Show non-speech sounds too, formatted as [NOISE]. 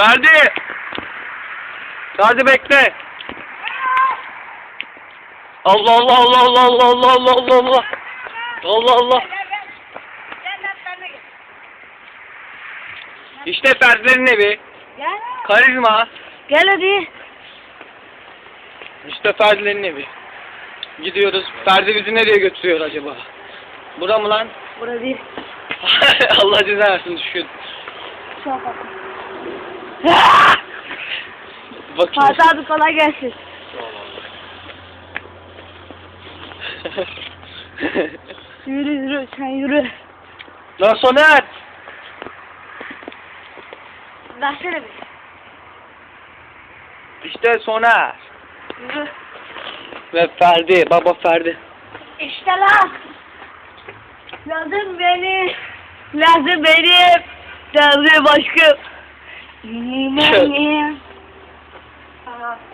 Ferdi. Ferdi bekle. Allah Allah Allah Allah Allah Allah Allah Allah Allah. Allah Allah. İşte Ferdilerin evi. Gel. Karizma. Gel hadi. İşte Ferdilerin evi. Gidiyoruz. Ferdi bizi nereye götürüyor acaba? Bura mı lan? Burada değil. [LAUGHS] Allah ceza versin düşün. Şu an. Bakayım. Fatih abi kolay gelsin. Yürü yürü sen yürü. Lan Soner! Versene bir. İşte Soner. Yürü. Ve Ferdi. Baba Ferdi. İşte lan. Lazım beni. Lazım benim. Lazım başkım. Sure. [LAUGHS]